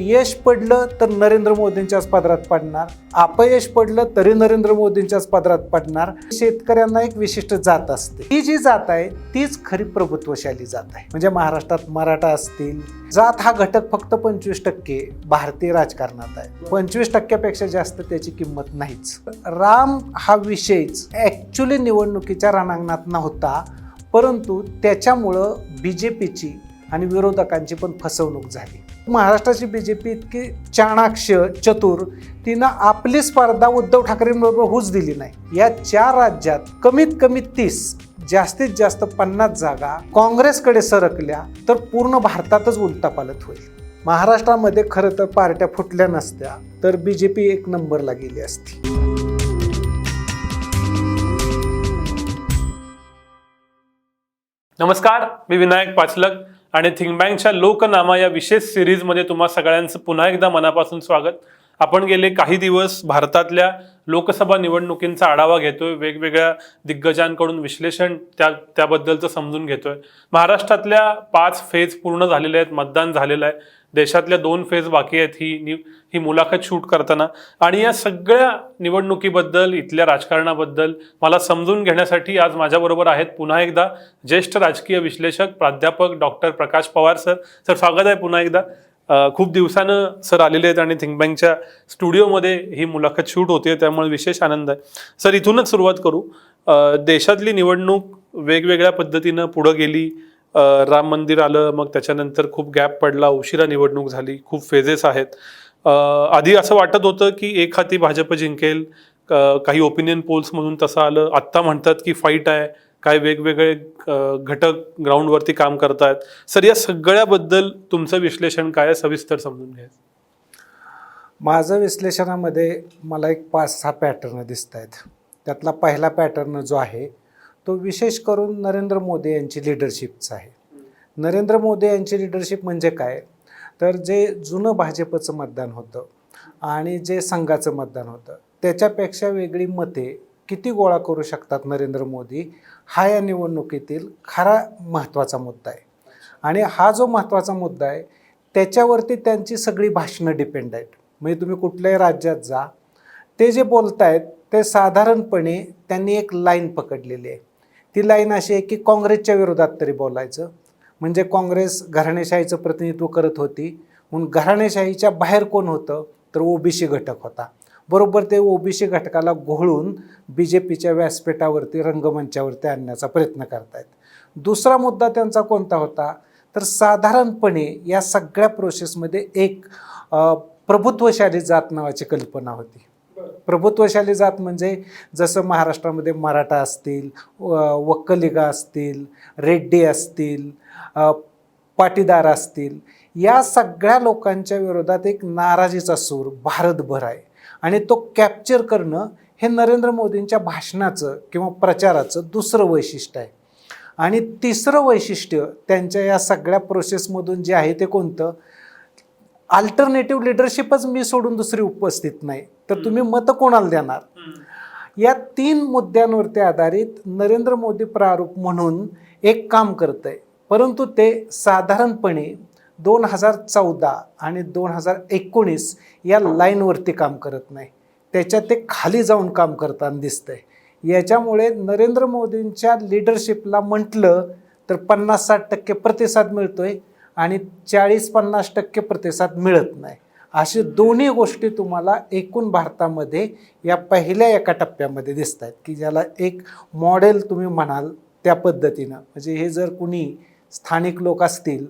यश पडलं तर नरेंद्र मोदींच्याच पदरात पडणार. अपयश पडलं तरी नरेंद्र मोदींच्याच पदरात पडणार. शेतकऱ्यांना एक विशिष्ट जात असते. ही जी जात आहे तीच खरी प्रभुत्वशाली जात आहे. म्हणजे महाराष्ट्रात मराठा असतील. जात हा घटक फक्त पंचवीस टक्के भारतीय राजकारणात आहे. पंचवीस टक्क्यापेक्षा जास्त त्याची किंमत नाहीच. राम हा विषयच ॲक्च्युली निवडणुकीच्या रणांगणात नव्हता. परंतु त्याच्यामुळं बी जे पीची आणि विरोधकांची पण फसवणूक झाली. महाराष्ट्राची बी जे पी इतकी चाणाक्ष चतुर तिनं आपली स्पर्धा उद्धव ठाकरेंबरोबर होऊच दिली नाही. या चार राज्यात कमीत कमी तीस जास्तीत जास्त पन्नास जागा काँग्रेसकडे सरकल्या तर पूर्ण भारतातच उलटापालट होईल. महाराष्ट्रामध्ये खरं तर पार्ट्या फुटल्या नसत्या तर बी जे पी एक नंबरला गेली असती. नमस्कार मी विनायक पाचलक आणि थिंक बँकच्या लोकनामा या विशेष सिरीजमध्ये तुम्हा सगळ्यांचं पुन्हा एकदा मनापासून स्वागत. आपण गेले काही दिवस भारतातल्या लोकसभा निवडणुकींचा आढावा घेतोय वेगवेगळ्या दिग्गजांकडून विश्लेषण त्या त्याबद्दलचं समजून घेतोय. महाराष्ट्रातल्या पाच फेज पूर्ण झालेले आहेत मतदान झालेलं आहे. देशातल्या दोन फेज बाकी आहेत ही ही मुलाखत शूट करताना. आणि या सगळ्या निवडणुकीबद्दल इथल्या राजकारणाबद्दल मला समजून घेण्यासाठी आज माझ्याबरोबर आहेत पुन्हा एकदा ज्येष्ठ राजकीय विश्लेषक प्राध्यापक doctor Prakash Pawar sir. Sir स्वागत आहे पुन्हा एकदा. खूप दिवसानं सर आलेले आहेत आणि थिंक बँकच्या स्टुडिओमध्ये ही मुलाखत शूट होते त्यामुळे विशेष आनंद आहे. सर इथूनच सुरुवात करू. देशातली निवडणूक वेगवेगळ्या पद्धतीनं पुढं गेली. राम मंदिर आलं मग त्याच्यानंतर खूप गॅप पडला उशिरा निवडणूक झाली खूप फेजेस आहेत. आधी असं वाटत होतं की एक हाती भाजप जिंकेल काही ओपिनियन पोल्समधून तसं आलं. आत्ता म्हणतात की फाईट आहे. काय वेगवेगळे घटक ग्राउंडवरती काम करतायत. सर या सगळ्याबद्दल तुमचं विश्लेषण काय आहे? सविस्तर समजून घ्या. माझं विश्लेषणामध्ये मला एक पाच सहा पॅटर्न दिसत आहेत त्यातला पहिला पॅटर्न जो आहे तो विशेष करून नरेंद्र मोदी यांची लिडरशिपचा आहे. नरेंद्र मोदी यांची लिडरशिप म्हणजे काय? तर जे जुनं भाजपचं मतदान होतं आणि जे संघाचं मतदान होतं त्याच्यापेक्षा वेगळी मते किती गोळा करू शकतात नरेंद्र मोदी? हा या निवडणुकीतील खरा महत्त्वाचा मुद्दा आहे. आणि हा जो महत्त्वाचा मुद्दा आहे त्याच्यावरती त्यांची सगळी भाषणं डिपेंड आहेत. म्हणजे तुम्ही कुठल्याही राज्यात जा ते जे बोलत आहेत ते साधारणपणे त्यांनी एक लाईन पकडलेली आहे. ती लाईन अशी आहे की काँग्रेसच्या विरोधात तरी बोलायचं. म्हणजे काँग्रेस घराणेशाहीचं प्रतिनिधित्व करत होती. म्हणून घराणेशाहीच्या बाहेर कोण होतं? तर ओबीसी घटक होता. बरोबर ते ओबीसी घटकाला घोळून बी जे पीच्या व्यासपीठावरती रंगमंचावरती आणण्याचा प्रयत्न करतायत. दुसरा मुद्दा त्यांचा कोणता होता? तर साधारणपणे या सगळ्या प्रोसेसमध्ये एक प्रभुत्वशाली जात नावाची कल्पना होती. प्रभुत्वशाली जात म्हणजे जसं महाराष्ट्रामध्ये मराठा असतील वक्कलिगा असतील रेड्डी असतील पाटीदार असतील या सगळ्या लोकांच्या विरोधात एक नाराजीचा सूर भारतभर आहे. आणि तो कॅप्चर करणं हे नरेंद्र मोदींच्या भाषणाचं किंवा प्रचाराचं दुसरं वैशिष्ट्य आहे. आणि तिसरं वैशिष्ट्य त्यांच्या या सगळ्या प्रोसेसमधून जे आहे ते कोणतं? अल्टरनेटिव्ह लिडरशिपच मी सोडून दुसरी उपस्थित नाही. तर तुम्ही मतं कोणाला देणार? या तीन मुद्द्यांवरती आधारित नरेंद्र मोदी प्रारूप म्हणून एक काम करत आहे परंतु ते साधारणपणे दोन हजार चौदा आणि दोन हजार एकोणीस या लाईनवरती काम करत नाही. त्याच्यात ते खाली जाऊन काम करताना दिसतंय. याच्यामुळे नरेंद्र मोदींच्या लिडरशिपला म्हटलं तर पन्नास साठ टक्के प्रतिसाद मिळतोय आणि चाळीस पन्नास टक्के प्रतिसाद मिळत नाही. असे दोन्ही गोष्टी तुम्हाला एकूण भारतामध्ये या पहिल्या एका टप्प्यामध्ये दिसत आहेत की ज्याला एक मॉडेल तुम्ही म्हणाल त्या पद्धतीनं. म्हणजे हे जर कुणी स्थानिक लोक असतील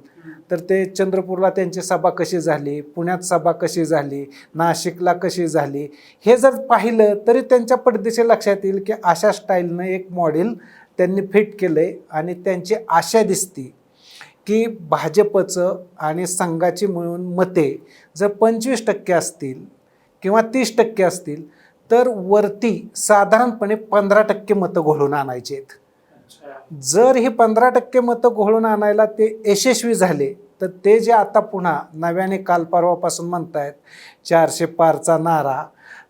तर ते चंद्रपूरला त्यांची सभा कशी झाली पुण्यात सभा कशी झाली नाशिकला कशी झाली हे जर पाहिलं तरी त्यांच्या पडदेशी लक्षात येईल की अशा स्टाईलनं एक मॉडेल त्यांनी फिट केलं आहे आणि त्यांची आशा दिसती की भाजपचं आणि संघाची मिळून मते जर पंचवीस टक्के असतील किंवा तीस टक्के असतील तर वरती साधारणपणे पंधरा टक्के मतं घोळून आणायची आहेत जर ही पंधरा टक्के मतं घोळून आणायला ते यशस्वी झाले तर ते जे आता पुन्हा नव्याने काल परवापासून म्हणतायत चारशे पारचा नारा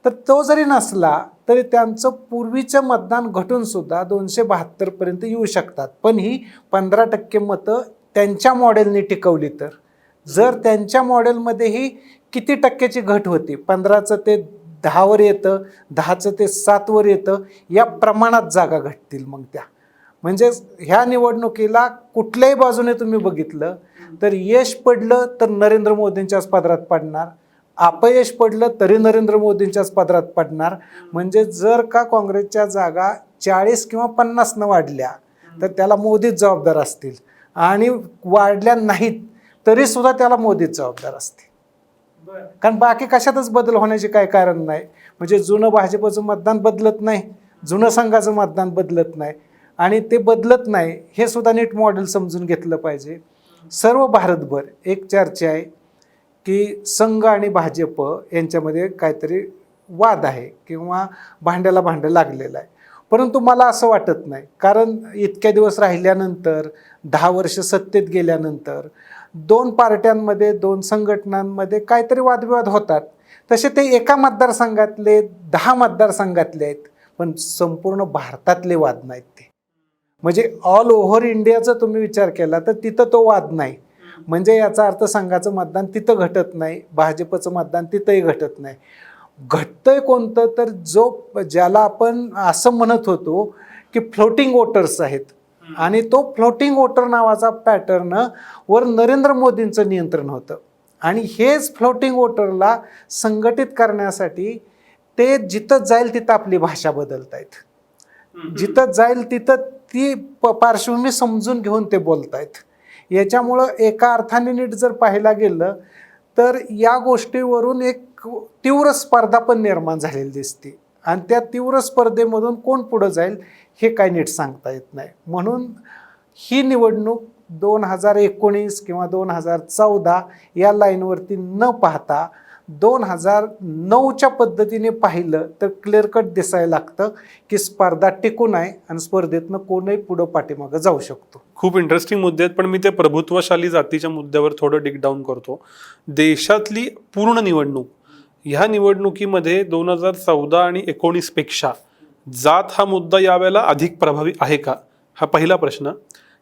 तर तो जरी नसला तरी त्यांचं पूर्वीचं मतदान घटूनसुद्धा दोनशे बहात्तरपर्यंत येऊ शकतात. पण ही पंधरा टक्के मतं त्यांच्या मॉडेलने टिकवली तर. जर त्यांच्या मॉडेलमध्येही किती टक्क्याची घट होती? पंधराचं ते दहावर येतं दहाचं ते सातवर येतं या प्रमाणात जागा घटतील मग त्या. म्हणजे ह्या निवडणुकीला कुठल्याही बाजूने तुम्ही बघितलं तर यश पडलं तर नरेंद्र मोदींच्याच पदरात पडणार. अपयश पडलं तरी नरेंद्र मोदींच्याच पदरात पडणार. म्हणजे जर का काँग्रेसच्या जागा चाळीस किंवा पन्नासनं वाढल्या तर त्याला मोदीच जबाबदार असतील. आणि वाढल्या नाहीत तरी सुद्धा त्याला मोदीच जबाबदार असतील. कारण बाकी कशातच बदल होण्याचे काही कारण नाही. म्हणजे जुनं भाजपचं मतदान बदलत नाही जुनं संघाचं मतदान बदलत नाही. आणि ते बदलत नाही हे सुद्धा नीट मॉडेल समजून घेतलं पाहिजे. सर्व भारतभर एक चर्चा आहे की संघ आणि भाजप यांच्यामध्ये काहीतरी वाद आहे किंवा भांड्याला भांडं लागलेलं आहे. परंतु मला असं वाटत नाही कारण इतक्या दिवस राहिल्यानंतर दहा वर्ष सत्तेत गेल्यानंतर दोन पार्ट्यांमध्ये दोन संघटनांमध्ये काहीतरी वादविवाद होतात. तसे ते एका मतदारसंघातले दहा मतदारसंघातले आहेत पण संपूर्ण भारतातले वाद नाहीत. म्हणजे ऑल ओव्हर इंडियाचा तुम्ही विचार केला तर तिथं तो वाद नाही. म्हणजे याचा अर्थ संघाचं मतदान तिथं घटत नाही भाजपचं मतदान तिथंही घटत नाही. घटतंय कोणतं तर जो ज्याला आपण असं म्हणत होतो की फ्लोटिंग वोटर्स आहेत. आणि तो फ्लोटिंग वोटर नावाचा पॅटर्न वर नरेंद्र मोदींचं नियंत्रण होतं. आणि हेच फ्लोटिंग वोटरला संघटित करण्यासाठी ते जिथं जाईल तिथं आपली भाषा बदलतायत. जिथं जाईल तिथं ती प पार्श्वभूमी समजून घेऊन ते बोलतायत. याच्यामुळं एका अर्थाने नीट जर पाहायला गेलं तर या गोष्टीवरून एक तीव्र स्पर्धा पण निर्माण झालेली दिसते. आणि त्या तीव्र स्पर्धेमधून कोण पुढं जाईल हे काय नीट सांगता येत नाही. म्हणून ही निवडणूक दोन हजार एकोणीस किंवा दोन हजार चौदा या लाईनवरती न पाहता दोन हजार नऊच्या पद्धतीने पाहिलं तर क्लिअर कट दिसायला लागतं की स्पर्धा टिकून आहे आणि स्पर्धेतनं कोणही पुढं पाठीमागं जाऊ शकतो. खूप इंटरेस्टिंग मुद्दे आहेत पण मी ते प्रभुत्वशाली जातीच्या मुद्द्यावर थोडं डिक डाऊन करतो. देशातली पूर्ण निवडणूक ह्या निवडणुकीमध्ये दोन हजार चौदा आणि एकोणीसपेक्षा जात हा मुद्दा यावेळेला अधिक प्रभावी आहे का? हा पहिला प्रश्न.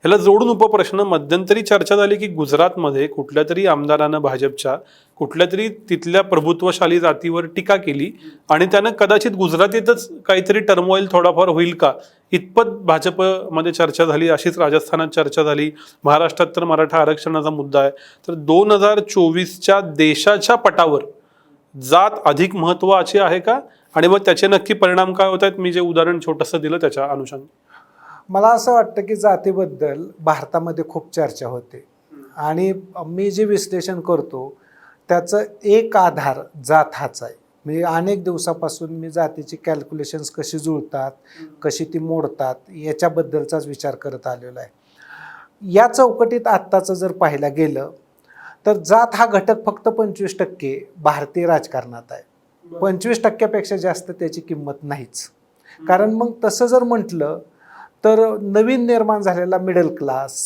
ह्याला जोडून उपप्रश्न मध्यंतरी चर्चा झाली की गुजरातमध्ये कुठल्या तरी आमदारानं भाजपच्या कुठल्या तरी तिथल्या प्रभुत्वशाली जातीवर टीका केली आणि त्यानं कदाचित गुजरातीतच काहीतरी टर्मोईल थोडाफार होईल का? इतपत भाजपमध्ये चर्चा झाली अशीच राजस्थानात चर्चा झाली. महाराष्ट्रात तर मराठा आरक्षणाचा मुद्दा आहे. तर दोन हजार चोवीसच्या देशाच्या पटावर जात अधिक महत्वाची आहे का? आणि मग त्याचे नक्की परिणाम काय होत आहेत? मी जे उदाहरण छोटंसं दिलं त्याच्या अनुषंगाने मला असं वाटतं की जातीबद्दल भारतामध्ये खूप चर्चा होते. आणि मी जे विश्लेषण करतो त्याचं एक आधार जात हाच आहे. मी अनेक दिवसापासून मी जातीची कॅल्क्युलेशन्स कशी जुळतात कशी ती मोडतात याच्याबद्दलचाच विचार करत आलेलो आहे. या चौकटीत आत्ताचं जर पाहायला गेलं तर जात हा घटक फक्त पंचवीस टक्के भारतीय राजकारणात आहे. पंचवीस टक्क्यापेक्षा जास्त त्याची किंमत नाहीच. कारण मग तसं जर म्हटलं तर नवीन निर्माण झालेला मिडल क्लास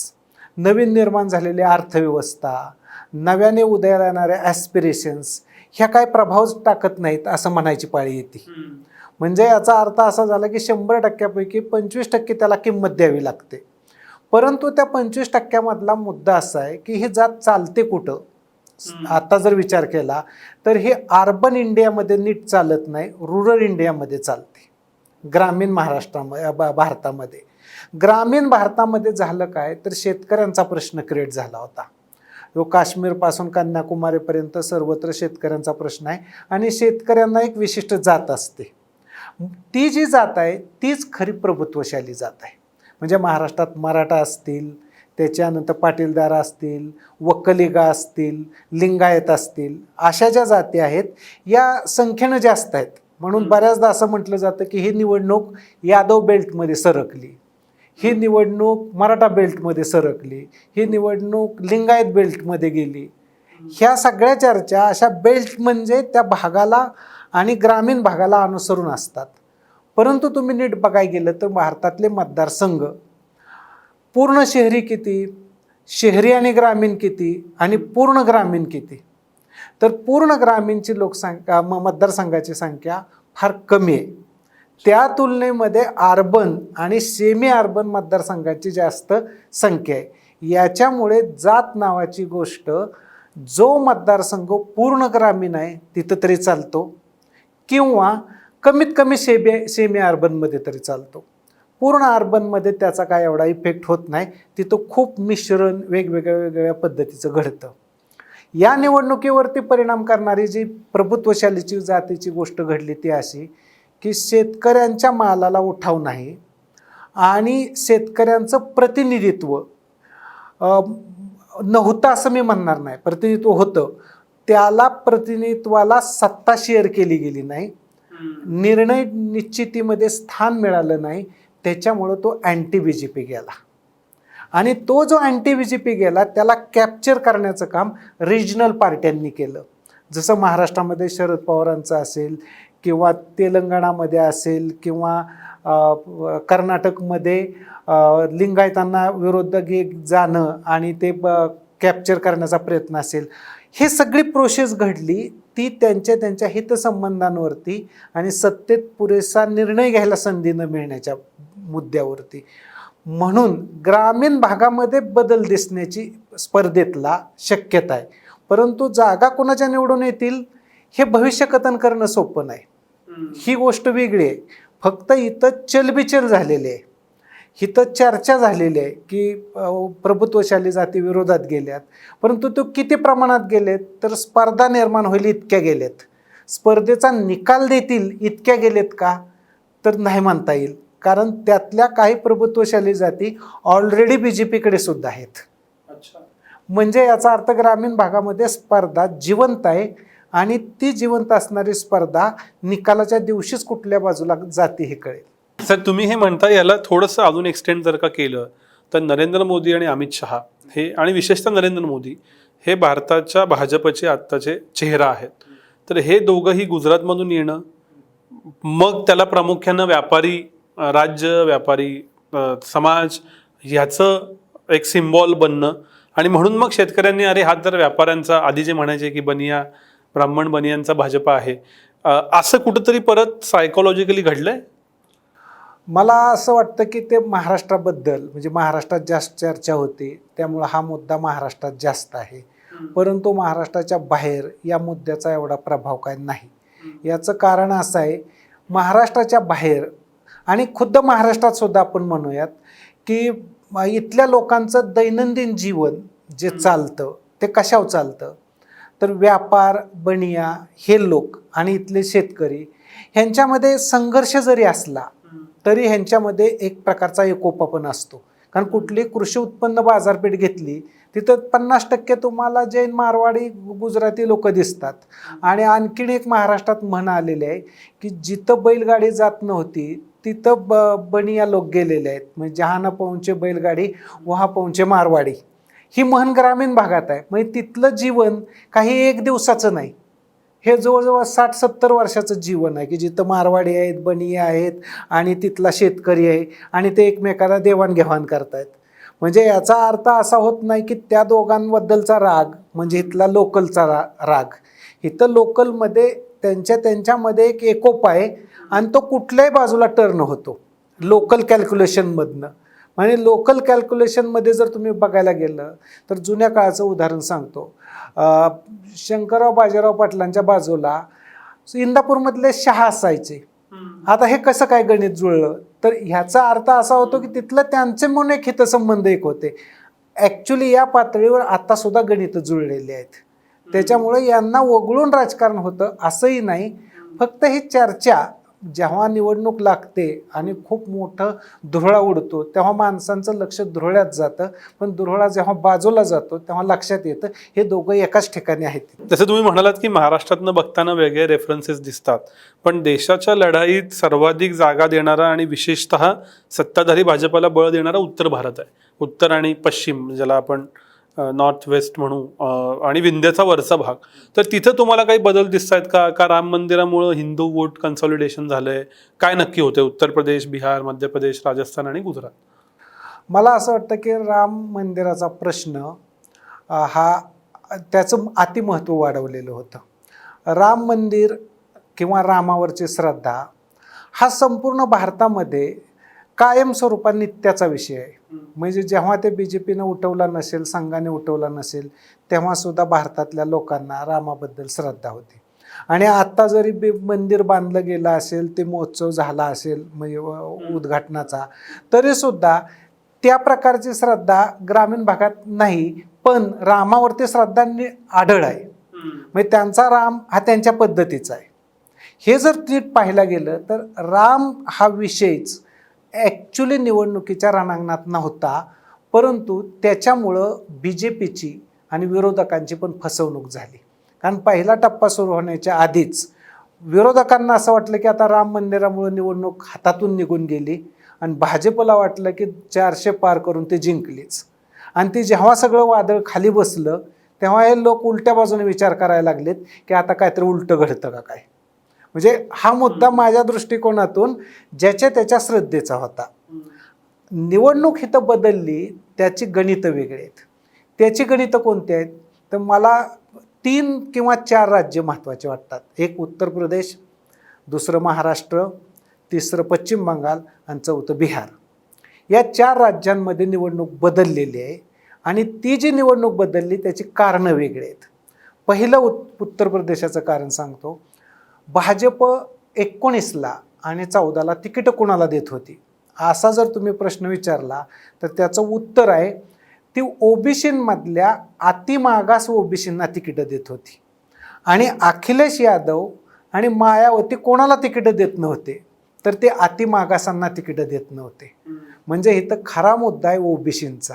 नवीन निर्माण झालेली अर्थव्यवस्था नव्याने उदयाला येणाऱ्या ॲस्पिरेशन्स ह्या काय प्रभावच टाकत नाहीत असं म्हणायची पाळी येते. म्हणजे याचा अर्थ असा झाला की शंभर टक्क्यापैकी पंचवीस टक्के त्याला किंमत द्यावी लागते. परंतु त्या पंचवीस टक्क्यामधला मुद्दा असा आहे की ही जात चालते कुठं? आता जर विचार केला तर हे अर्बन इंडियामध्ये नीट चालत नाही रुरल इंडियामध्ये चालते. ग्रामीण महाराष्ट्रामध्ये भारतामध्ये. ग्रामीण भारतामध्ये झालं काय तर शेतकऱ्यांचा प्रश्न क्रिएट झाला होता. तो काश्मीरपासून कन्याकुमारीपर्यंत सर्वत्र शेतकऱ्यांचा प्रश्न आहे आणि शेतकऱ्यांना एक विशिष्ट जात असते. ती जी जात आहे तीच खरी प्रभुत्वशाली जात आहे. म्हणजे महाराष्ट्रात मराठा असतील त्याच्यानंतर पाटीलदार असतील वक्कलिगा असतील लिंगायत असतील अशा ज्या जाती आहेत या संख्येनं जास्त आहेत. म्हणून बऱ्याचदा असं म्हटलं जातं की ही निवडणूक यादव बेल्टमध्ये सरकली. ही निवडणूक मराठा बेल्टमध्ये सरकली ही निवडणूक लिंगायत बेल्टमध्ये गेली. ह्या सगळ्या चर्चा अशा बेल्ट म्हणजे त्या भागाला आणि ग्रामीण भागाला अनुसरून असतात. परंतु तुम्ही नीट बघायला गेलं तर भारतातले मतदारसंघ पूर्ण शहरी किती शहरी आणि ग्रामीण किती आणि पूर्ण ग्रामीण किती? तर पूर्ण ग्रामीणची लोकसंख्या म मतदारसंघाची संख्या फार कमी आहे. त्या तुलनेमध्ये अर्बन आणि सेमी अर्बन मतदारसंघाची जास्त संख्या आहे. याच्यामुळे जात नावाची गोष्ट जो मतदारसंघ पूर्ण ग्रामीण आहे तिथं तरी चालतो. किंवा कमीत कमी सेमी सेमी अर्बनमध्ये तरी चालतो. पूर्ण अर्बनमध्ये त्याचा काय एवढा इफेक्ट होत नाही. तिथं खूप मिश्रण वेगवेगळ्या वेगवेगळ्या पद्धतीचं घडतं. या निवडणुकीवरती परिणाम करणारी जी प्रभुत्वशालीची जातीची गोष्ट घडली ती अशी की शेतकऱ्यांच्या मालाला उठाव नाही आणि शेतकऱ्यांचं प्रतिनिधित्व नव्हतं असं मी म्हणणार नाही. प्रतिनिधित्व होतं. त्याला प्रतिनिधित्वाला सत्ता शेअर केली गेली नाही. निर्णय निश्चितीमध्ये स्थान मिळालं नाही. त्याच्यामुळं तो अँटी बी जे पी गेला. आणि तो जो अँटी बी जे पी गेला त्याला कॅप्चर करण्याचं काम रिजनल पार्ट्यांनी केलं. जसं महाराष्ट्रामध्ये शरद पवारांचं असेल किंवा तेलंगणामध्ये असेल किंवा कर्नाटकमध्ये लिंगायतांना विरोध जाणं आणि ते कॅप्चर करण्याचा प्रयत्न असेल. हे सगळी प्रोसेस घडली ती त्यांच्या त्यांच्या हितसंबंधांवरती आणि सत्तेत पुरेसा निर्णय घ्यायला संधी न मिळण्याच्या मुद्द्यावरती. म्हणून ग्रामीण भागामध्ये बदल दिसण्याची स्पर्धेतला शक्यता आहे. परंतु जागा कोणाच्या निवडून येतील? हे भविष्यकथन करणं सोपं नाही. ही गोष्ट वेगळी आहे. फक्त इथं चलबिचल झालेली आहे. इथं चर्चा झालेली आहे की प्रभुत्वशाली जाती विरोधात गेल्यात. परंतु तो किती प्रमाणात गेलेत? तर स्पर्धा निर्माण होईल इतक्या गेलेत. स्पर्धेचा निकाल देतील इतक्या गेलेत का? तर नाही म्हणता येईल. कारण त्यातल्या काही प्रभुत्वशाली जाती ऑलरेडी बी जे पीकडे सुद्धा आहेत. म्हणजे याचा अर्थ ग्रामीण भागामध्ये स्पर्धा जिवंत आहे. आणि ती जिवंत असणारी स्पर्धा निकालाच्या दिवशीच कुठल्या बाजूला जाते हे कळेल. सर तुम्ही हे म्हणता याला थोडंसं अजून एक्सटेंड जर का केलं तर नरेंद्र मोदी आणि अमित शहा हे आणि विशेषतः नरेंद्र मोदी हे भारताच्या भाजपचे आत्ताचे चेहरा आहेत. तर हे दोघंही गुजरातमधून येणं मग त्याला प्रामुख्यानं व्यापारी राज्य व्यापारी समाज ह्याचं एक सिम्बॉल बनणं आणि म्हणून मग शेतकऱ्यांनी अरे हा जर व्यापाऱ्यांचा आधी जे म्हणायचे की बनिया ब्राह्मण बनियांचा भाजपा आहे. असं कुठंतरी परत सायकोलॉजिकली घडलंय? मला असं वाटतं की ते महाराष्ट्राबद्दल म्हणजे महाराष्ट्रात जास्त चर्चा होते त्यामुळं हा मुद्दा महाराष्ट्रात जास्त आहे. परंतु महाराष्ट्राच्या बाहेर या मुद्द्याचा एवढा प्रभाव काय नाही. याचं कारण असं आहे महाराष्ट्राच्या बाहेर आणि खुद्द महाराष्ट्रात सुद्धा आपण म्हणूयात की इथल्या लोकांचं दैनंदिन जीवन जे चालतं ते कशावर चालतं? तर व्यापार बनिया हे लोक आणि इथले शेतकरी ह्यांच्यामध्ये संघर्ष जरी असला तरी ह्यांच्यामध्ये एक प्रकारचा एकोपा पण असतो. कारण कुठली कृषी उत्पन्न बाजारपेठ घेतली तिथं पन्नास टक्के तुम्हाला जैन मारवाडी गुजराती लोक दिसतात. आणि आणखीन एक महाराष्ट्रात म्हण आलेले आहे की जिथं बैलगाडी जात नव्हती तिथं ब बनिया लोक गेलेले आहेत. म्हणजे जहाना पवनचे बैलगाडी वहा पवनचे मारवाडी. ही म्हण ग्रामीण भागात आहे. म्हणजे तिथलं जीवन काही एक दिवसाचं नाही. हे जवळजवळ साठ सत्तर वर्षाचं जीवन आहे की जिथं मारवाडी आहेत बनिया आहेत आणि तिथला शेतकरी आहे आणि ते एकमेकाला देवाणघेवाण करतायत. म्हणजे याचा अर्थ असा होत नाही की त्या दोघांबद्दलचा राग म्हणजे इथला लोकलचा रा राग. इथं लोकलमध्ये त्यांच्या त्यांच्यामध्ये एक एकोप आहे आणि तो कुठल्याही बाजूला टर्न होतो. लोकल कॅल्क्युलेशनमधनं म्हणजे लोकल कॅल्क्युलेशनमध्ये जर तुम्ही बघायला गेलं तर जुन्या काळाचं उदाहरण सांगतो. शंकरराव बाजीराव पाटलांच्या बाजूला इंदापूरमधले शहा असायचे. आता हे कसं काय गणित जुळलं? तर ह्याचा अर्थ असा होतो की तिथलं त्यांचे म्हणून एक हितसंबंध एक होते. ॲक्च्युली या पातळीवर आता सुद्धा गणित जुळलेली आहेत. त्याच्यामुळे यांना वगळून राजकारण होतं असंही नाही. फक्त ही चर्चा जेव्हा निवडणूक लागते आणि खूप मोठं धुरळा उडतो तेव्हा माणसांचं लक्ष धुरळ्यात जातं. पण धुरळा जेव्हा बाजूला जातो तेव्हा लक्षात येतं हे दोघं एकाच ठिकाणी आहेत. जसं तुम्ही म्हणालात की महाराष्ट्रातनं बघताना वेगळे रेफरन्सेस दिसतात. पण देशाच्या लढाईत सर्वाधिक जागा देणारा आणि विशेषतः सत्ताधारी भाजपाला बळ देणारा उत्तर भारत आहे. उत्तर आणि पश्चिम ज्याला आपण नॉर्थ वेस्ट म्हणू आणि विंध्याचा वरचा भाग. तर तिथं तुम्हाला काही बदल दिसत आहेत का? का राम मंदिरामुळं हिंदू वोट कन्सॉलिडेशन आहे काय नक्की होते उत्तर प्रदेश बिहार मध्य प्रदेश राजस्थान आणि गुजरात? मला असं वाटतं की राम मंदिराचा प्रश्न हा त्याचं अतिमहत्त्व वाढवलेलं होतं. राम मंदिर किंवा रामावरची श्रद्धा हा संपूर्ण भारतामध्ये कायमस्वरूपा नित्याचा विषय आहे. म्हणजे जेव्हा ते बी जे पीनं उठवला नसेल संघाने उठवला नसेल तेव्हा सुद्धा भारतातल्या लोकांना रामाबद्दल श्रद्धा होती. आणि आता जरी बी मंदिर बांधलं गेलं असेल ते महोत्सव झाला असेल म्हणजे उद्घाटनाचा तरी सुद्धा त्या प्रकारची श्रद्धा ग्रामीण भागात नाही पण रामावरती श्रद्धा आढळ आहे. म्हणजे त्यांचा राम हा त्यांच्या पद्धतीचा आहे. हे जर नीट पाहायला गेलं तर राम हा विषयच ॲक्च्युली निवडणुकीच्या रणांगणात नव्हता परंतु त्याच्यामुळं बी जे पीची आणि विरोधकांची पण फसवणूक झाली. कारण पहिला टप्पा सुरू होण्याच्या आधीच विरोधकांना असं वाटलं की आता राम मंदिरामुळे निवडणूक हातातून निघून गेली आणि भाजपला वाटलं की चारशे पार करून ते जिंकलीच. आणि ते जेव्हा सगळं वादळ खाली बसलं तेव्हा हे लोक उलट्या बाजूने विचार करायला लागलेत की आता काहीतरी उलटं घडतं का काय? म्हणजे हा मुद्दा माझ्या दृष्टिकोनातून ज्याच्या त्याच्या श्रद्धेचा होता. निवडणूक हिथं बदलली त्याची गणितं वेगळी आहेत. त्याची गणितं कोणती आहेत? तर मला तीन किंवा चार राज्य महत्त्वाचे वाटतात. एक उत्तर प्रदेश दुसरं महाराष्ट्र तिसरं पश्चिम बंगाल आणि चौथं बिहार. या चार राज्यांमध्ये निवडणूक बदललेली आहे आणि ती जी निवडणूक बदलली त्याची कारणं वेगळी आहेत. पहिलं उत उत्तर प्रदेशाचं कारण सांगतो. भाजप एकोणीसला आणि चौदाला तिकीटं कुणाला देत होती? असा जर तुम्ही प्रश्न विचारला तर त्याचं उत्तर आहे ती ओबीसींमधल्या अतिमागास ओबीसींना तिकीटं देत होती. आणि अखिलेश यादव आणि मायावती कोणाला तिकीटं देत नव्हते? तर ते अतिमागासांना तिकीटं देत नव्हते. म्हणजे इथं खरा मुद्दा आहे ओबीसींचा.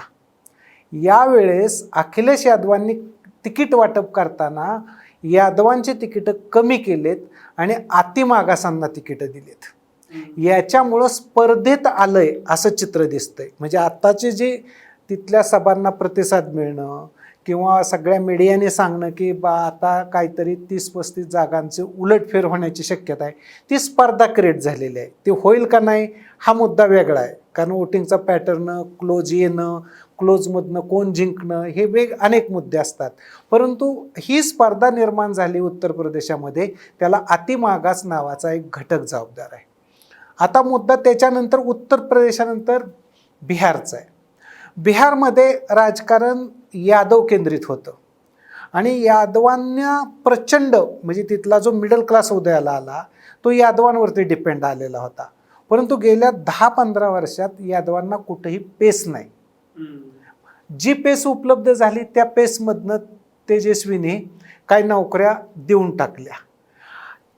यावेळेस अखिलेश यादवांनी तिकीट वाटप करताना यादवांची तिकीटं कमी केलेत आणि अतिमागासांना तिकीटं दिलेत. याच्यामुळं स्पर्धेत आलंय असं चित्र दिसतंय. म्हणजे आत्ताचे जे तिथल्या सभांना प्रतिसाद मिळणं किंवा सगळ्या मीडियाने सांगणं की बा आता काहीतरी तीस पस्तीस जागांचे उलटफेर होण्याची शक्यता आहे ती स्पर्धा क्रिएट झालेली आहे. ती होईल का नाही हा मुद्दा वेगळा आहे. कारण वोटिंगचा पॅटर्न क्लोज येणं क्लोजमधनं कोण जिंकणं हे वेग अनेक मुद्दे असतात. परंतु ही स्पर्धा निर्माण झाली उत्तर प्रदेशामध्ये त्याला अतिमागास नावाचा एक घटक जबाबदार आहे. आता मुद्दा त्याच्यानंतर उत्तर प्रदेशानंतर बिहारचा आहे. बिहारमध्ये राजकारण यादव केंद्रित होतं. आणि यादवांना प्रचंड म्हणजे तिथला जो मिडल क्लास उदयाला आला तो यादवांवरती डिपेंड आलेला होता. परंतु गेल्या दहा पंधरा वर्षात यादवांना कुठेही पेस नाही. जी पेस उपलब्ध झाली त्या पेसमधनं तेजस्वीने काही नोकऱ्या देऊन टाकल्या.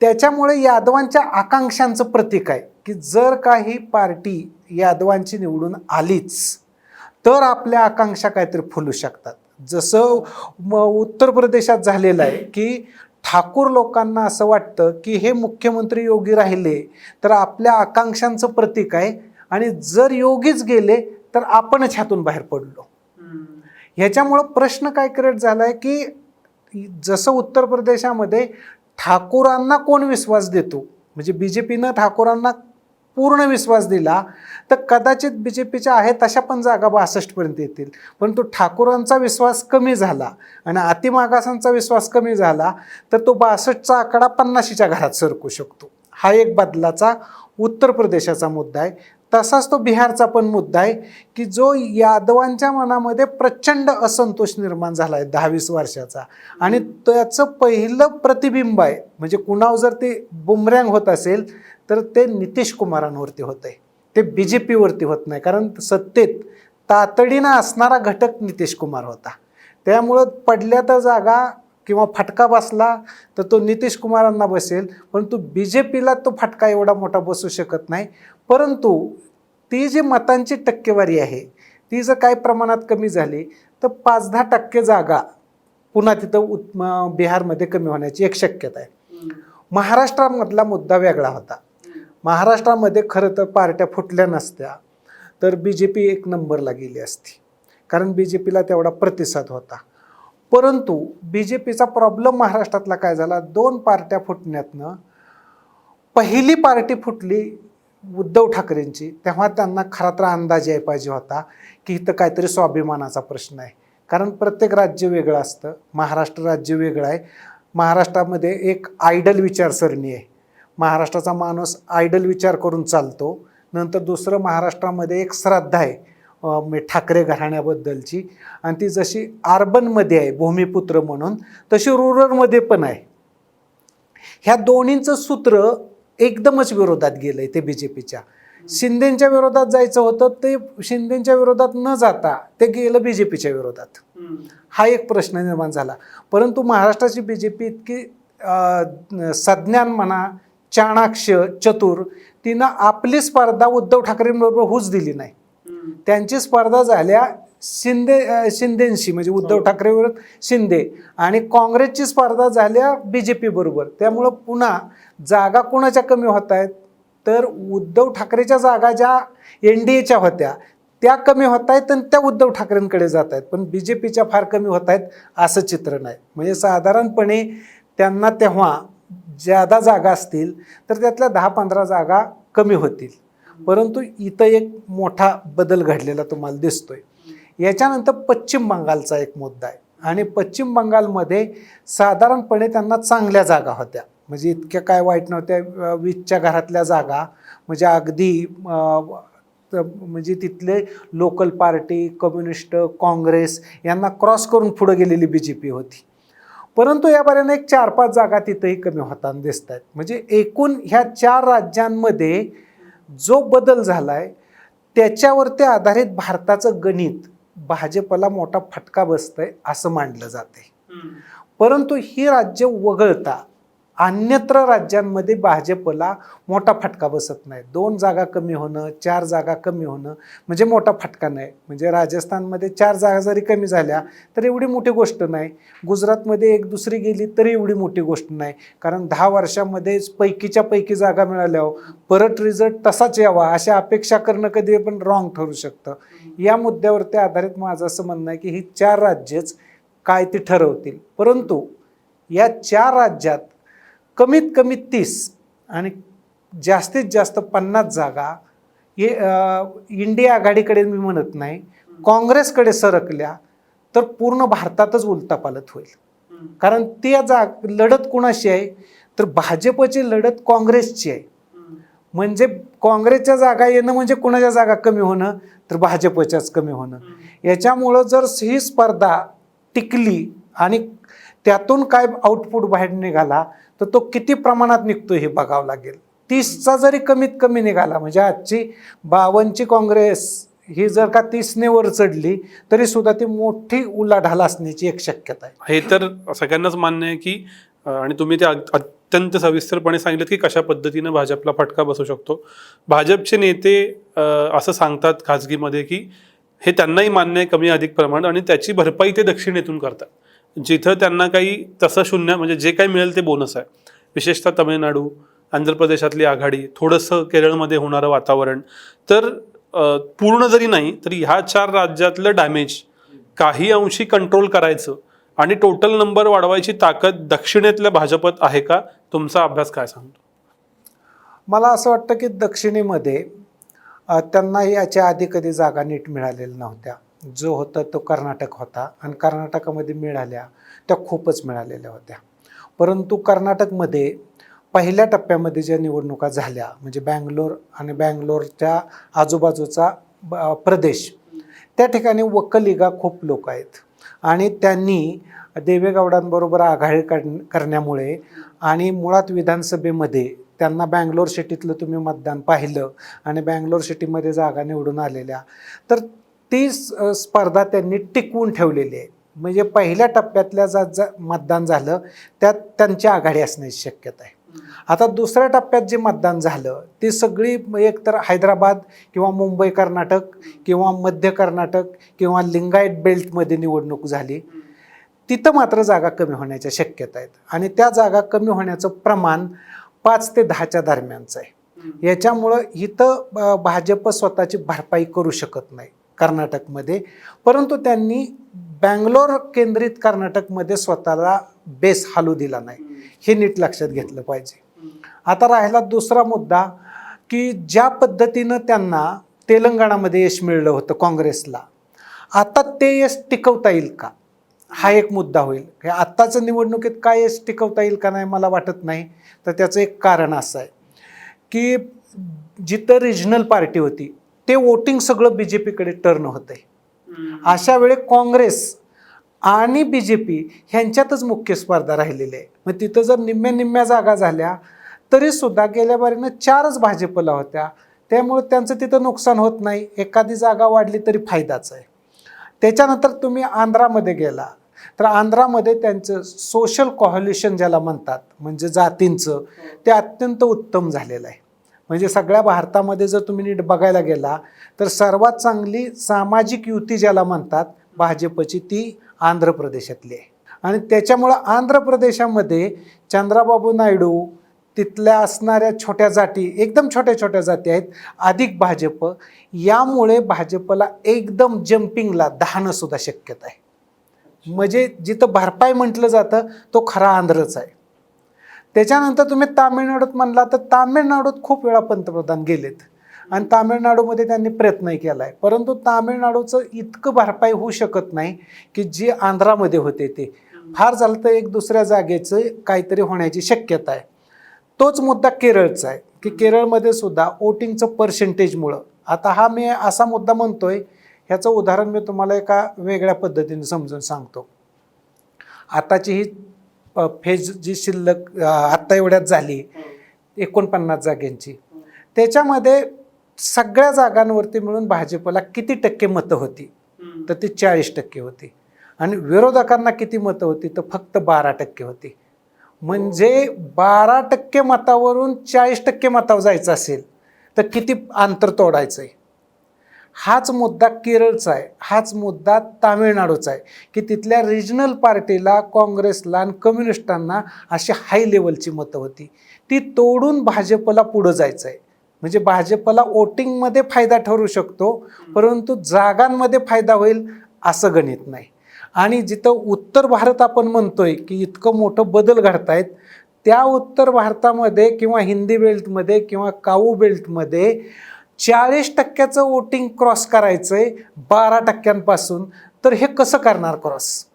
त्याच्यामुळे यादवांच्या आकांक्षांचं प्रतीक आहे की जर काही पार्टी यादवांची निवडून आलीच तर आपल्या आकांक्षा काहीतरी फुलू शकतात. जसं उत्तर प्रदेशात झालेलं आहे की ठाकूर लोकांना असं वाटतं की हे मुख्यमंत्री योगी राहिले तर आपल्या आकांक्षांचं प्रतीक आहे. आणि जर योगीच गेले तर आपणच ह्यातून बाहेर पडलो. ह्याच्यामुळं प्रश्न काय क्रिएट झाला आहे की जसं उत्तर प्रदेशामध्ये ठाकूरांना कोण विश्वास देतो? म्हणजे बी जे पीनं ठाकूरांना पूर्ण विश्वास दिला तर कदाचित बी जे पीच्या आहेत तशा पण जागा बासष्टपर्यंत येतील. परंतु ठाकूरांचा विश्वास कमी झाला आणि अतिमागासांचा विश्वास कमी झाला तर तो बासष्टचा आकडा पन्नाशीच्या घरात सरकू शकतो. हा एक बदलाचा उत्तर प्रदेशाचा मुद्दा आहे. तसाच तो बिहारचा पण मुद्दा आहे की जो यादवांच्या मनामध्ये प्रचंड असंतोष निर्माण झाला आहे दहावीस वर्षाचा. आणि त्याचं पहिलं प्रतिबिंब आहे. म्हणजे कुणाव जर ते बुमरँग होत असेल तर ते नितीश कुमारांवरती होत आहे ते बी जे पीवरती होत नाही. कारण सत्तेत तातडीनं असणारा घटक नितीश कुमार होता. त्यामुळं पडल्या तर जागा किंवा फटका बसला तर तो नितीश कुमारांना बसेल परंतु बी जे पीला तो फटका एवढा मोठा बसू शकत नाही. परंतु ती जी मतांची टक्केवारी आहे ती जर काही प्रमाणात कमी झाली तर पाच दहा टक्के जागा पुन्हा तिथं उत् बिहारमध्ये कमी होण्याची एक शक्यता आहे. महाराष्ट्रामधला मुद्दा वेगळा होता. महाराष्ट्रामध्ये खरं तर पार्ट्या फुटल्या नसत्या तर बी जे पी एक नंबरला गेली असती. कारण बी जे पीला तेवढा प्रतिसाद होता. परंतु बी जे पीचा प्रॉब्लेम महाराष्ट्रातला काय झाला? दोन पार्ट्या फुटण्यातनं पहिली पार्टी फुटली उद्धव ठाकरेंची. तेव्हा त्यांना खरा तर अंदाज यायला पाहिजे होता की इथं काहीतरी स्वाभिमानाचा प्रश्न आहे. कारण प्रत्येक राज्य वेगळं असतं. महाराष्ट्र राज्य वेगळं आहे. महाराष्ट्रामध्ये एक आयडल विचारसरणी आहे. महाराष्ट्राचा माणूस आयडल विचार करून चालतो. नंतर दुसरं महाराष्ट्रामध्ये एक श्रद्धा आहे. ठाकरे घराण्याबद्दलची. आणि ती जशी अर्बनमध्ये आहे भूमिपुत्र म्हणून तशी रुरलमध्ये पण आहे. ह्या दोन्हींचं सूत्र एकदमच विरोधात गेलं आहे ते बी जे पीच्या शिंदेच्या विरोधात जायचं होतं ते शिंदेच्या विरोधात न जाता ते गेलं बी जे पीच्या विरोधात. हा एक प्रश्न निर्माण झाला. परंतु महाराष्ट्राची बी जे पी इतकी सज्ञान म्हणा चाणाक्ष चतुर तिनं आपली स्पर्धा उद्धव ठाकरेंबरोबर होऊच दिली नाही. त्यांची स्पर्धा झाल्या शिंदे शिंदेशी म्हणजे उद्धव हो. ठाकरे विरोधात शिंदे. आणि काँग्रेसची स्पर्धा झाल्या बी जे पी बरोबर. त्यामुळं पुन्हा जागा कोणाच्या कमी होत आहेत? तर उद्धव ठाकरेच्या जागा ज्या एन डी एच्या होत्या त्या कमी होत आहेत आणि त्या उद्धव ठाकरेंकडे जात आहेत. पण बी जे पीच्या फार कमी होत आहेत असं चित्र नाही. म्हणजे साधारणपणे त्यांना तेव्हा ज्यादा जागा असतील तर त्यातल्या दहा पंधरा जागा कमी होतील. परंतु इथं एक मोठा बदल घडलेला तुम्हाला दिसतोय. याच्यानंतर पश्चिम बंगालचा एक मुद्दा आहे. आणि पश्चिम बंगालमध्ये साधारणपणे त्यांना चांगल्या जागा होत्या. म्हणजे इतक्या काय वाईट नव्हत्या वीजच्या घरातल्या जागा. म्हणजे अगदी म्हणजे तिथले लोकल पार्टी कम्युनिस्ट काँग्रेस यांना क्रॉस करून पुढे गेलेली बी जे पी होती. परंतु या पर्यंत एक चार पाच जागा तिथंही कमी होताना दिसत आहेत म्हणजे एकूण ह्या चार राज्यांमध्ये जो बदल झाला आहे त्याच्यावरती आधारित भारताचं गणित भाजपला मोठा फटका बसतंय असं मानलं जाते परंतु ही राज्य वगळता अन्यत्र राज्यांमध्ये भाजपला मोठा फटका बसत नाही. दोन जागा कमी होणं चार जागा कमी होणं म्हणजे मोठा फटका नाही. म्हणजे राजस्थानमध्ये चार जागा जरी कमी झाल्या तर एवढी मोठी गोष्ट नाही. गुजरातमध्ये एक दुसरी गेली तरी एवढी मोठी गोष्ट नाही. कारण दहा वर्षामध्ये पैकीच्या पैकी जागा मिळाल्यावर परत रिझल्ट तसाच यावा अशा अपेक्षा करणं कधी पण रॉंग ठरू शकतं. या मुद्द्यावरती आधारित माझं असं म्हणणं आहे की ही चार राज्यच काय ती ठरवतील. परंतु या चार राज्यात कमीत कमी तीस आणि जास्तीत जास्त पन्नास जागा हे इंडिया आघाडीकडे मी म्हणत नाही काँग्रेसकडे सरकल्या तर पूर्ण भारतातच उलतापालत होईल. कारण त्या जाग लढत कुणाशी आहे? तर भाजपची लढत काँग्रेसची आहे. म्हणजे काँग्रेसच्या जागा येणं म्हणजे कुणाच्या जागा कमी होणं? तर भाजपच्याच कमी होणं. याच्यामुळं जर ही स्पर्धा टिकली आणि त्यातून काय आउटपुट बाहेर निघाला तर तो किती प्रमाणात निघतो हे बघावं लागेल. तीसचा जरी कमीत कमी निघाला म्हणजे आजची बावनची काँग्रेस ही जर का तीसने वर चढली तरी सुद्धा ती मोठी उलाढाल असण्याची एक शक्यता आहे. हे तर सगळ्यांनाच मान्य आहे की आणि तुम्ही ते अत्यंत सविस्तरपणे सांगितलं की कशा पद्धतीनं भाजपला फटका बसू शकतो. भाजपचे नेते असं सांगतात खाजगीमध्ये की हे त्यांनाही मान्य आहे कमी अधिक प्रमाणात आणि त्याची भरपाई ते दक्षिणेतून करतात. जिथं त्यांना काही तसं शून्य म्हणजे जे काही मिळेल ते बोनस आहे. विशेषतः तमिळनाडू आंध्र प्रदेशातली आघाडी थोडंसं केरळमध्ये होणारं वातावरण. तर पूर्ण जरी नाही तरी ह्या चार राज्यातलं डॅमेज काही अंशी कंट्रोल करायचं आणि टोटल नंबर वाढवायची ताकद दक्षिणेतल्या भाजपत आहे का? तुमचा अभ्यास काय सांगतो? मला असं वाटतं की दक्षिणेमध्ये त्यांना याच्या आधी कधी जागा नीट मिळालेल्या नव्हत्या. जो होता तो कर्नाटक होता आणि कर्नाटकामध्ये मिळाल्या त्या खूपच मिळालेल्या होत्या. परंतु कर्नाटकमध्ये पहिल्या टप्प्यामध्ये ज्या निवडणुका झाल्या म्हणजे बँगलोर आणि बँगलोरच्या आजूबाजूचा ब- प्रदेश त्या ठिकाणी वकलिगा खूप लोक आहेत. आणि त्यांनी देवेगौडांबरोबर आघाडी काढ- करण्यामुळे आणि मुळात विधानसभेमध्ये त्यांना बँगलोर सिटीतलं तुम्ही मतदान पाहिलं आणि बँगलोर सिटीमध्ये जागा निवडून आलेल्या तर ती स्पर्धा त्यांनी टिकवून ठेवलेली आहे. म्हणजे पहिल्या टप्प्यातल्या जा जा मतदान झालं त्यात त्यांची आघाडी असण्याची शक्यता आहे. आता दुसऱ्या टप्प्यात जे मतदान झालं ती सगळी एकतर हैदराबाद किंवा मुंबई कर्नाटक किंवा मध्य कर्नाटक किंवा लिंगायत बेल्टमध्ये निवडणूक झाली तिथं मात्र जागा कमी होण्याच्या शक्यता आहेत. आणि त्या जागा कमी होण्याचं प्रमाण पाच ते दहाच्या दरम्यानचं आहे. याच्यामुळं इथं भाजप स्वतःची भरपाई करू शकत नाही. कर्नाटकमध्ये. परंतु त्यांनी बँगलोर केंद्रित कर्नाटकमध्ये स्वतःला बेस हालू दिला नाही. हे नीट लक्षात घेतलं पाहिजे. आता राहिला दुसरा मुद्दा की ज्या पद्धतीनं त्यांना तेलंगणामध्ये यश मिळलं होतं काँग्रेसला आता ते यश टिकवता येईल का? हा एक मुद्दा होईल. की आत्ताचं निवडणुकीत काय यश टिकवता येईल का नाही मला वाटत नाही. तर त्याचं एक कारण असं आहे की जिथं रिजनल पार्टी होती ते वोटिंग सगळं बी जे पीकडे टर्न होतं आहे अशा वेळी काँग्रेस आणि बी जे पी ह्यांच्यातच मुख्य स्पर्धा राहिलेली आहे. मग तिथं जर निम्म्या निम्म्या जागा झाल्या तरीसुद्धा गेल्या बारीनं चारच भाजपला होत्या. त्यामुळे त्यांचं तिथं नुकसान होत नाही. एखादी जागा वाढली तरी फायदाच आहे. त्याच्यानंतर तुम्ही आंध्रामध्ये गेला. तर आंध्रामध्ये त्यांचं सोशल कॉल्युशन ज्याला म्हणतात म्हणजे जातींचं ते अत्यंत उत्तम झालेलं आहे. म्हणजे सगळ्या भारतामध्ये जर तुम्ही नीट बघायला गेला तर सर्वात चांगली सामाजिक युती ज्याला म्हणतात भाजपची ती आंध्र प्रदेशातली आहे. आणि त्याच्यामुळं आंध्र प्रदेशामध्ये चंद्राबाबू नायडू तिथल्या असणाऱ्या छोट्या जाती एकदम छोट्या छोट्या जाती आहेत अधिक भाजप यामुळे भाजपला एकदम जम्पिंगला दहानंसुद्धा शक्यता आहे. म्हणजे जिथं भरपाई म्हटलं जातं तो खरा आंध्रच आहे. त्याच्यानंतर तुम्ही तामिळनाडूत म्हणला तर तामिळनाडूत खूप वेळा पंतप्रधान गेलेत. आणि तामिळनाडूमध्ये त्यांनी प्रयत्नही केला आहे परंतु तामिळनाडूचं इतकं भरपाई होऊ शकत नाही की जे आंध्रामध्ये होते ते. फार झालं तर एक दुसऱ्या जागेचं काहीतरी होण्याची शक्यता आहे. तोच मुद्दा केरळचा आहे की केरळमध्ये सुद्धा वोटिंगचं पर्सेंटेजमुळं आता हा मी असा मुद्दा म्हणतोय ह्याचं उदाहरण मी तुम्हाला एका वेगळ्या पद्धतीने समजून सांगतो. आताची ही फेज जी शिल्लक आत्ता एवढ्यात झाली एकोणपन्नास जागेंची. त्याच्यामध्ये सगळ्या जागांवरती मिळून भाजपला किती टक्के मतं होती? तर ती चाळीस टक्के होती. आणि विरोधकांना किती मतं होती? तर फक्त बारा टक्के होती. म्हणजे बारा टक्के मतावरून चाळीस टक्के मतावर जायचं असेल तर किती अंतर तोडायचं आहे हाच मुद्दा केरळचा आहे. हाच मुद्दा तामिळनाडूचा आहे. की तिथल्या रिजनल पार्टीला काँग्रेसला आणि कम्युनिस्टांना अशी हाय लेवलची मतं होती. ती तोडून भाजपला पुढं जायचं आहे. म्हणजे भाजपला वोटिंगमध्ये फायदा ठरू शकतो परंतु जागांमध्ये फायदा होईल असं गणित नाही. आणि जिथं उत्तर भारत आपण म्हणतोय की इतकं मोठं बदल घडतायत त्या उत्तर भारतामध्ये किंवा हिंदी बेल्टमध्ये किंवा काऊ बेल्टमध्ये चाळीस टक्क्याचं वोटिंग क्रॉस करायचं आहे बारा टक्क्यांपासून. तर हे कसं करणार क्रॉस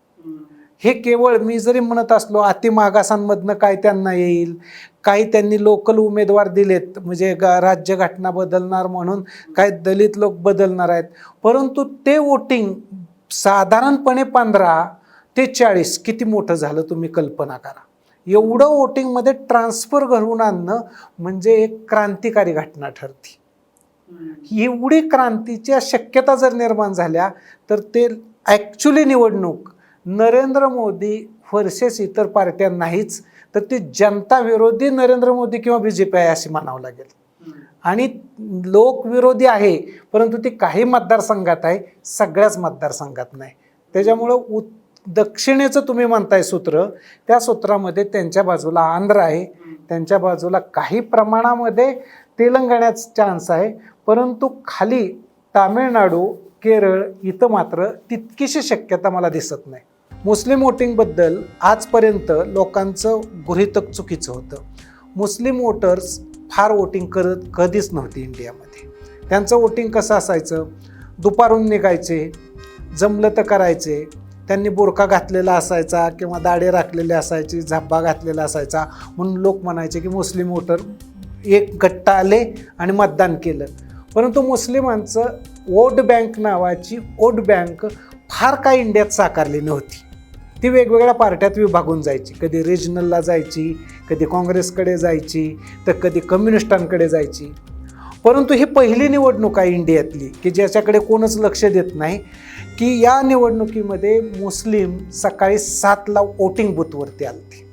हे केवळ मी जरी म्हणत असलो अतिमागासांमधनं काय त्यांना येईल काही त्यांनी लोकल उमेदवार दिलेत म्हणजे गा राज्यघटना बदलणार म्हणून काही दलित लोक बदलणार आहेत. परंतु ते वोटिंग साधारणपणे पंधरा ते चाळीस किती मोठं झालं तुम्ही कल्पना करा. एवढं वोटिंगमध्ये ट्रान्सफर घडवून आणणं म्हणजे एक क्रांतिकारी घटना ठरते. एवढी क्रांतीच्या शक्यता जर निर्माण झाल्या तर ते ॲक्च्युली निवडणूक नरेंद्र मोदी वर्सेस इतर पार्ट्या नाहीच तर ती जनता विरोधी नरेंद्र मोदी किंवा बी जे पी आहे असे म्हणावं लागेल. आणि लोकविरोधी आहे परंतु ती काही मतदारसंघात आहे सगळ्याच मतदारसंघात नाही. त्याच्यामुळं उ दक्षिणेचं तुम्ही म्हणताय सूत्र त्या सूत्रामध्ये त्यांच्या बाजूला आंध्र आहे. त्यांच्या बाजूला काही प्रमाणामध्ये तेलंगणाच चान्स आहे. परंतु खाली तामिळनाडू केरळ इथं मात्र तितकीशी शक्यता मला दिसत नाही. मुस्लिम वोटिंगबद्दल आजपर्यंत लोकांचं गृहितक चुकीचं होतं. मुस्लिम वोटर्स फार वोटिंग करत कधीच नव्हती इंडियामध्ये. त्यांचं वोटिंग कसं असायचं? दुपारून निघायचे जमलं तर करायचे त्यांनी बुरका घातलेला असायचा किंवा दाढे राखलेले असायचे झाब्बा घातलेला असायचा. म्हणून लोक म्हणायचे की मुस्लिम वोटर एक गट्टा आले आणि मतदान केलं. परंतु मुस्लिमांचं वोट बँक नावाची वोट बँक फार काही इंडियात साकारली नव्हती. ती वेगवेगळ्या पार्ट्यात विभागून जायची. कधी रिजनलला जायची कधी काँग्रेसकडे जायची तर कधी कम्युनिस्टांकडे जायची. परंतु ही पहिली निवडणूक आहे इंडियातली की ज्याच्याकडे कोणच लक्ष देत नाही की या निवडणुकीमध्ये मुस्लिम सकाळी सातला वोटिंग बूथवरती आलते.